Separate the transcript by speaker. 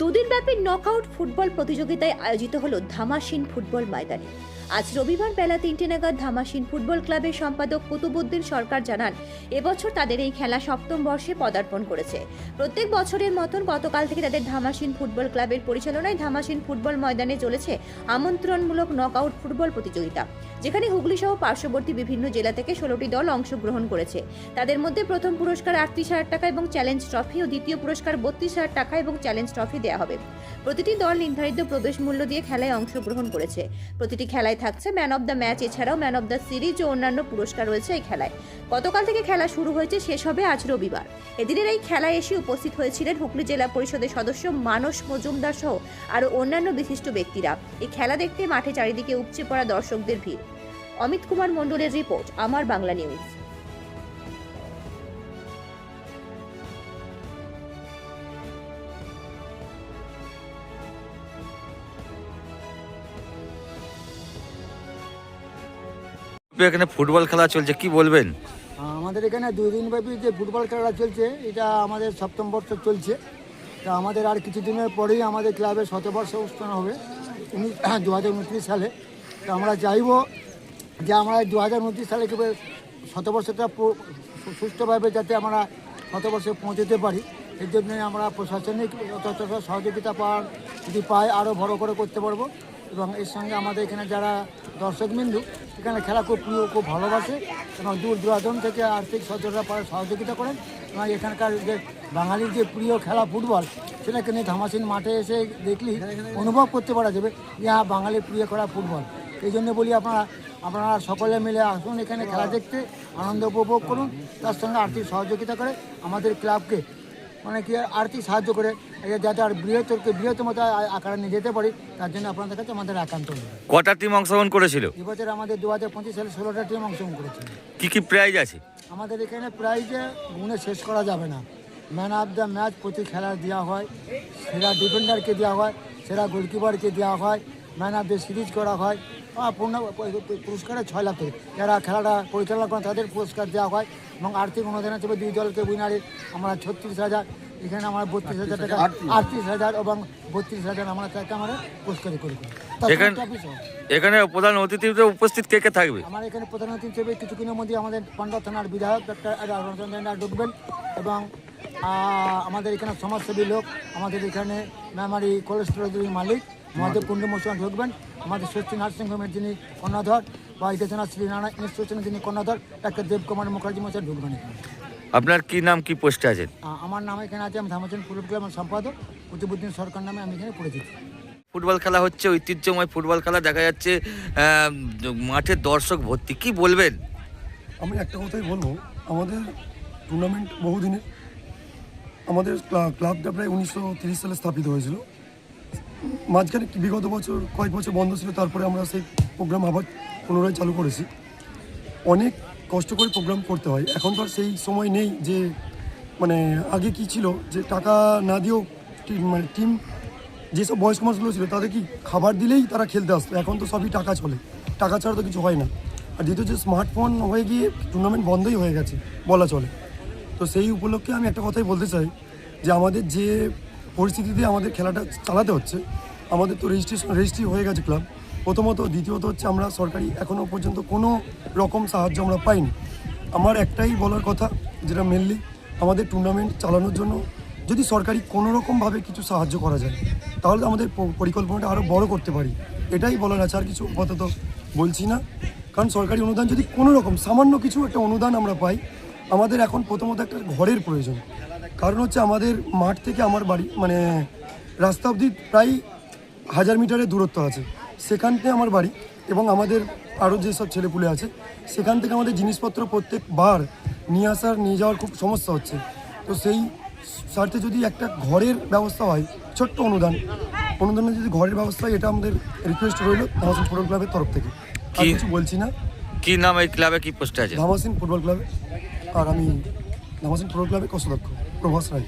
Speaker 1: দুদিনব্যাপী knockout football প্রতিযোগিতায় আয়োজিত হলো ধামাসিন ফুটবল ময়দানে। আজ রবিবার বেলা তিনটে নাগাদ ধামাসিন ফুটবল ক্লাবের সম্পাদক কুতুবুদ্দিন সরকার জানান, এবছর তাদের এই খেলা সপ্তম বর্ষে পদার্পণ করেছে। প্রত্যেক বছরের মতন গতকাল থেকে তাদের ধামাসিন ফুটবল ক্লাবের পরিচালনায় ধামাসিন ফুটবল ময়দানে চলেছে আমন্ত্রণমূলক নকআউট ফুটবল প্রতিযোগিতা, যেখানে হুগলি সহ পার্শ্ববর্তী বিভিন্ন জেলা থেকে ষোলোটি দল অংশগ্রহণ করেছে। তাদের মধ্যে প্রথম পুরস্কার আটত্রিশ হাজার টাকা এবং চ্যালেঞ্জ ট্রফি ও দ্বিতীয় পুরস্কার বত্রিশ হাজার টাকা এবং চ্যালেঞ্জ ট্রফি দেওয়া হবে। প্রতিটি দল নির্ধারিত প্রবেশ মূল্য দিয়ে খেলায় অংশগ্রহণ করেছে। প্রতিটি খেলায় থাকছে ম্যান অব দ্য ম্যাচ এছাড়াও ম্যান অব দ্য সিরিজ ও অন্যান্য পুরস্কার রয়েছে এই খেলায়। গতকাল থেকে খেলা শুরু হয়েছে, শেষ হবে আজ রবিবার। এদিনের এই খেলায় এসে উপস্থিত হয়েছিলেন হুগলি জেলা পরিষদের সদস্য মানস মজুমদার সহ আরও অন্যান্য বিশিষ্ট ব্যক্তিরা। এই খেলা দেখতে মাঠে চারিদিকে উপচে পড়া দর্শকদের ভিড়। অমিত কুমার মণ্ডলের রিপোর্ট, আমার বাংলা নিউজ।
Speaker 2: এখানে ফুটবল খেলা চলছে, কি বলবেন?
Speaker 3: আমাদের এখানে দুই দিনব্যাপী যে ফুটবল খেলাটা চলছে, এটা আমাদের সপ্তম বর্ষ চলছে। তা আমাদের আর কিছুদিনের পরেই আমাদের ক্লাবের শতবর্ষ অনুষ্ঠান হবে দু হাজার উনত্রিশ সালে। তো আমরা চাইব যে আমরা দু হাজার উনত্রিশ সালে শতবর্ষটা পু- সু- সুষ্ঠুভাবে যাতে আমরা শতবর্ষে পৌঁছতে পারি। এর জন্যই আমরা প্রশাসনিক যথেষ্ট সহযোগিতা পাওয়ার যদি পাই আরও বড় করে করতে পারব। এবং এর সঙ্গে আমাদের এখানে যারা দর্শকবিন্দু, এখানে খেলা খুব প্রিয়, খুব ভালোবাসে এবং দূর দূরাদন থেকে আর্থিক সদস্যরা পারে সহযোগিতা করেন এবং এখানকার যে বাঙালির যে প্রিয় খেলা ফুটবল, সেটাকে নিয়ে ধামাসিন মাঠে এসে দেখলেই অনুভব করতে পারা যাবে যে হ্যাঁ বাঙালির প্রিয় খেলা ফুটবল। এই জন্য বলি আপনারা আপনারা সকলে মিলে আসুন এখানে খেলা দেখতে, আনন্দ উপভোগ করুন, তার সঙ্গে আর্থিক সহযোগিতা করে আমাদের ক্লাবকে মানে কি আর্থিক সাহায্য করে যাতে আর বৃহত্তরকে বৃহত্তম আকারে নিয়ে যেতে পারি তার জন্য আপনাদের কাছে আমাদের একান্ত।
Speaker 2: কটা টিম অংশগ্রহণ করেছিল?
Speaker 3: এবছর আমাদের দু হাজার পঁচিশ সালে ষোলোটা টিম অংশগ্রহণ করেছে
Speaker 2: কি কি প্রাইজ আছে?
Speaker 3: আমাদের এখানে প্রাইজে গুণে শেষ করা যাবে না। ম্যান অফ দ্য ম্যাচ প্রতি খেলা দেওয়া হয় সেরা ডিফেন্ডারকে দেওয়া হয় সেরা গোলকিপারকে দেওয়া হয় ম্যান অফ দ্য সিরিজ করা হয়। পূর্ণ পুরস্কারে ছয় লাখ থেকে যারা খেলাটা পরিচালনা করেন তাদের পুরস্কার দেওয়া হয় এবং আর্থিক অনুদান হিসেবে দুই দলকে উইনারের আমরা ছত্রিশ হাজার এখানে আমরা বত্রিশ হাজার টাকা আটত্রিশ। হাজার এবং বত্রিশ হাজার আমরা তাকে আমরা পুরস্কার করি
Speaker 2: এখানে- প্রধান অতিথিতে উপস্থিত কে কে থাকবে?
Speaker 3: আমার এখানে প্রধান অতিথি হিসেবে কিছুদিনের মধ্যে আমাদের পান্ডা থানার বিধায়ক ডক্টর রায় ঢুকবেন এবং আমাদের এখানে সমাজসেবী লোক আমাদের এখানে মেমারি কোলেস্ট্রলের মালিক মহাদেব কুণ্ড মশান ঢুকবেন। আমাদের স্বস্তি নার্সিংহোমের যিনি কর্ণাধর বা ইটেচনা শ্রীনারায়ণ ইনস্টিটিউশনের যিনি কর্ণাধর ডাক্তার দেবকুমার মুখার্জি মশাই ঢুকবেন এখানে।
Speaker 2: আপনার কি নাম কি পোস্টে আছেন?
Speaker 3: আমার নাম এখানে আছে আমি ধামাচন পূর্ব ক্লাবের সম্পাদক কুতুবুদ্দিন সরকার নামে আমি এখানে পরিচিত।
Speaker 2: ফুটবল খেলা হচ্ছে ঐতিহ্যময় ফুটবল খেলা দেখা যাচ্ছে মাঠে দর্শক ভর্তি। কি বলবেন?
Speaker 4: আমি একটা কথাই বলব আমাদের টুর্নামেন্ট বহুদিনের আমাদের ক্লাবটা প্রায় উনিশশো সালে স্থাপিত হয়েছিল। মাঝখানে বিগত বছর, কয়েক বছর বন্ধ ছিল, তারপরে আমরা সেই প্রোগ্রাম আবার পুনরায় চালু করেছি। অনেক কষ্ট করে প্রোগ্রাম করতে হয়। এখন তো আর সেই সময় নেই যে মানে আগে কি ছিল? যে টাকা না দিয়েও মানে টিম, যেসব বয়স্ক মানুষগুলো ছিল, তাদের কি খাবার দিলেই তারা খেলতে আসতো? এখন তো সবই টাকা চলে। টাকা ছাড়া তো কিছু হয় না। আর যেহেতু যে স্মার্টফোন হয়ে গিয়ে টুর্নামেন্ট বন্ধই হয়ে গেছে, বলা চলে। তো সেই উপলক্ষে আমি একটা কথাই বলতে চাই যে আমাদের যে পরিস্থিতিতে আমাদের খেলাটা চালাতে হচ্ছে, আমাদের তো রেজিস্ট্রেশন রেজিস্ট্রি হয়ে গেছে ক্লাব প্রথমত, দ্বিতীয়ত হচ্ছে আমরা সরকারি এখনও পর্যন্ত কোনো রকম সাহায্য আমরা পাইনি। আমার একটাই বলার কথা, যেটা মেনলি আমাদের টুর্নামেন্ট চালানোর জন্য যদি সরকারি কোনো রকমভাবে কিছু সাহায্য করা যায়, তাহলে আমাদের পরিকল্পনাটা আরও বড় করতে পারি। এটাই বলার আছে, আর কিছু আপাতত বলছি না। কারণ সরকারি অনুদান যদি কোনো রকম, সামান্য কিছু একটা অনুদান আমরা পাই আমাদের এখন প্রথমত একটা ঘরের প্রয়োজন। কারণ হচ্ছে আমাদের মাঠ থেকে আমার বাড়ি মানে রাস্তা অবধি প্রায় হাজার মিটারের দূরত্ব আছে। সেখান থেকে আমার বাড়ি এবং আমাদের আরও যেসব ছেলেপুলে আছে সেখান থেকে আমাদের জিনিসপত্র প্রত্যেকবার নিয়ে আসার নিয়ে যাওয়ার খুব সমস্যা হচ্ছে। তো সেই স্বার্থে যদি একটা ঘরের ব্যবস্থা হয় ছোট্ট অনুদান অনুদানের যদি ঘরের ব্যবস্থা হয় এটা আমাদের রিকোয়েস্ট রইল ধামাসিন ফুটবল ক্লাবের তরফ থেকে। আর
Speaker 2: কি-
Speaker 4: কিছু বলছি না।
Speaker 2: কি নাম এই ক্লাবে? কি পোস্টে আছে?
Speaker 4: ধামাসিন ফুটবল ক্লাবে। আর আমি নামাজ ফুটবল ক্লাবের কষ্টদক্ষ প্রভাস রায়।